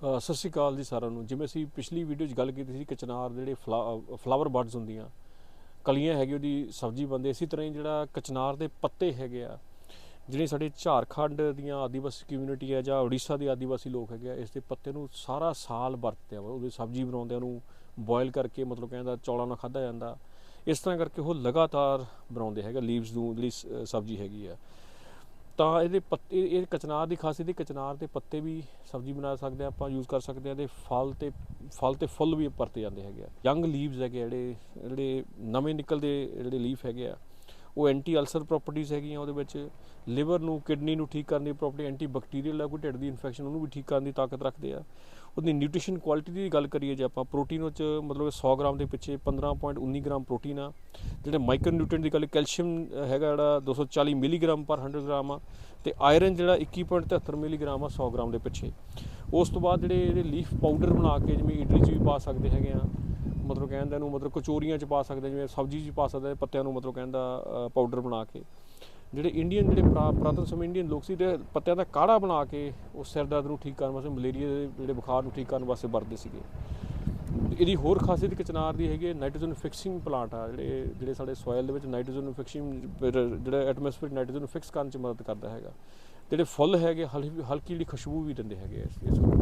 ਸਤਿ ਸ਼੍ਰੀ ਅਕਾਲ ਜੀ ਸਾਰਿਆਂ ਨੂੰ। ਜਿਵੇਂ ਅਸੀਂ ਪਿਛਲੀ ਵੀਡੀਓ 'ਚ ਗੱਲ ਕੀਤੀ ਸੀ, ਕਚਨਾਰ ਜਿਹੜੇ ਫਲਾ- ਫਲਾਵਰ ਬਰਡਸ ਹੁੰਦੀਆਂ, ਕਲੀਆਂ ਹੈਗੀ ਉਹਦੀ ਸਬਜ਼ੀ ਬਣਦੀ, ਇਸੇ ਤਰ੍ਹਾਂ ਹੀ ਜਿਹੜਾ ਕਚਨਾਰ ਦੇ ਪੱਤੇ ਹੈਗੇ ਆ, ਜਿਹੜੇ ਸਾਡੇ ਝਾਰਖੰਡ ਦੀਆਂ ਆਦੀਵਾਸੀ ਕਮਿਊਨਿਟੀ ਹੈ ਜਾਂ ਉੜੀਸਾ ਦੇ ਆਦੀਵਾਸੀ ਲੋਕ ਹੈਗੇ ਆ, ਇਸ ਦੇ ਪੱਤੇ ਨੂੰ ਸਾਰਾ ਸਾਲ ਵਰਤਦੇ ਆ। ਉਹਦੀ ਸਬਜ਼ੀ ਬਣਾਉਂਦੇ ਉਹਨੂੰ ਬੋਇਲ ਕਰਕੇ ਮਤਲਬ ਕਹਿੰਦਾ ਚੌਲਾਂ ਨਾਲ ਖਾਧਾ ਜਾਂਦਾ। ਇਸ ਤਰ੍ਹਾਂ ਕਰਕੇ ਉਹ ਲਗਾਤਾਰ ਬਣਾਉਂਦੇ ਹੈਗੇ ਲੀਵਸ ਨੂੰ ਜਿਹੜੀ ਸ- ਸਬਜ਼ੀ ਹੈਗੀ ਆ। ਤਾਂ ਇਹਦੇ ਪੱਤੇ, ਇਹ ਕਚਨਾਰ ਦੀ ਖਾਸੀਅਤ ਇਹ ਕਚਨਾਰ ਦੇ ਪੱਤੇ ਵੀ ਸਬਜ਼ੀ ਬਣਾ ਸਕਦੇ ਆ, ਆਪਾਂ ਯੂਜ਼ ਕਰ ਸਕਦੇ ਆ ਤੇ ਫਲ ਤੇ ਫਲ ਤੇ ਫੁੱਲ ਵੀ ਵਰਤੇ ਜਾਂਦੇ ਹੈਗੇ ਆ। ਯੰਗ ਲੀਵਸ ਹੈਗੇ ਆ, ਜਿਹੜੇ ਜਿਹੜੇ ਨਵੇਂ ਨਿਕਲਦੇ ਜਿਹੜੇ ਲੀਫ ਹੈਗੇ ਆ, ਉਹ ਐਂਟੀ ਅਲਸਰ ਪ੍ਰੋਪਰਟੀਆਂ ਹੈਗੀਆਂ ਉਹਦੇ ਵਿੱਚ। ਲਿਵਰ ਨੂੰ ਕਿਡਨੀ ਨੂੰ ਠੀਕ ਕਰਨ ਦੀ ਪ੍ਰੋਪਰਟੀ ਐਂਟੀ ਬੈਕਟੀਰੀਅਲ ਹੈ ਕੋਈ ਢਿੱਡ ਦੀ ਇਨਫੈਕਸ਼ਨ ਉਹਨੂੰ ਵੀ ਠੀਕ ਕਰਨ ਦੀ ਤਾਕਤ ਰੱਖਦੇ ਆ। ਉਹਦੀ ਨਿਊਟ੍ਰੀਸ਼ਨ ਕੁਆਲਿਟੀ ਦੀ ਗੱਲ ਕਰੀਏ ਜੇ ਆਪਾਂ, ਪ੍ਰੋਟੀਨ ਵਿੱਚ ਮਤਲਬ 100 ਗ੍ਰਾਮ ਦੇ ਪਿੱਛੇ 15.19 ਗ੍ਰਾਮ ਪ੍ਰੋਟੀਨ ਆ। ਜਿਹੜੇ ਮਾਈਕਰੋ ਨਿਊਟ੍ਰੀਐਂਟ ਦੀ ਗੱਲ, ਕੈਲਸ਼ੀਅਮ ਹੈਗਾ ਜਿਹੜਾ 240 ਮਿਲੀਗ੍ਰਾਮ ਪਰ 100 ਗ੍ਰਾਮ ਆ ਤੇ ਆਇਰਨ ਜਿਹੜਾ 21.73 ਮਿਲੀਗ੍ਰਾਮ ਆ 100 ਗ੍ਰਾਮ ਦੇ ਪਿੱਛੇ। ਉਸ ਤੋਂ ਬਾਅਦ ਜਿਹੜੇ ਇਹਦੇ ਲੀਫ ਪਾਊਡਰ ਬਣਾ ਕੇ ਜਿਵੇਂ ਇਡਲੀ 'ਚ ਵੀ ਪਾ ਸਕਦੇ ਹੈਗੇ ਆ, ਮਤਲਬ ਕਹਿੰਦਾ ਨੂੰ ਮਤਲਬ ਕਚੋਰੀਆਂ 'ਚ ਪਾ ਸਕਦੇ ਜਿਵੇਂ ਸਬਜ਼ੀ 'ਚ ਪਾ ਸਕਦੇ ਪੱਤਿਆਂ ਨੂੰ ਮਤਲਬ ਕਹਿੰਦਾ ਪਾਊਡਰ ਬਣਾ ਕੇ। ਜਿਹੜੇ ਇੰਡੀਅਨ ਜਿਹੜੇ ਪੁਰਾ- ਪੁਰਾਤਨ ਸਮੇਂ ਇੰਡੀਅਨ ਲੋਕ ਸੀ, ਤੇ ਪੱਤਿਆਂ ਦਾ ਕਾੜਾ ਬਣਾ ਕੇ ਉਹ ਸਿਰ ਦਰਦ ਨੂੰ ਠੀਕ ਕਰਨ ਵਾਸਤੇ, ਮਲੇਰੀਆ ਦੇ ਜਿਹੜੇ ਬੁਖਾਰ ਨੂੰ ਠੀਕ ਕਰਨ ਵਾਸਤੇ ਵਰਤਦੇ ਸੀਗੇ। ਇਹਦੀ ਹੋਰ ਖਾਸੀਅਤ ਕਚਨਾਰ ਦੀ ਹੈਗੀ ਨਾਈਟ੍ਰੋਜਨ ਫਿਕਸਿੰਗ ਪਲਾਂਟ ਆ, ਜਿਹੜੇ ਜਿਹੜੇ ਸਾਡੇ ਸੋਇਲ ਦੇ ਵਿੱਚ ਨਾਈਟ੍ਰੋਜਨ ਫਿਕਸਿੰਗ ਜਿਹੜਾ ਐਟਮੋਸਫੇਅਰ ਨਾਈਟ੍ਰੋਜਨ ਫਿਕਸ ਕਰਨ ਚ ਮਦਦ ਕਰਦਾ ਹੈਗਾ। ਜਿਹੜੇ ਫੁੱਲ ਹੈਗੇ, ਹਲ- ਹਲਕੀ ਜਿਹੜੀ ਖੁਸ਼ਬੂ ਵੀ ਦਿੰਦੇ ਹੈਗੇ ਇਸ ਇਸ ਨੂੰ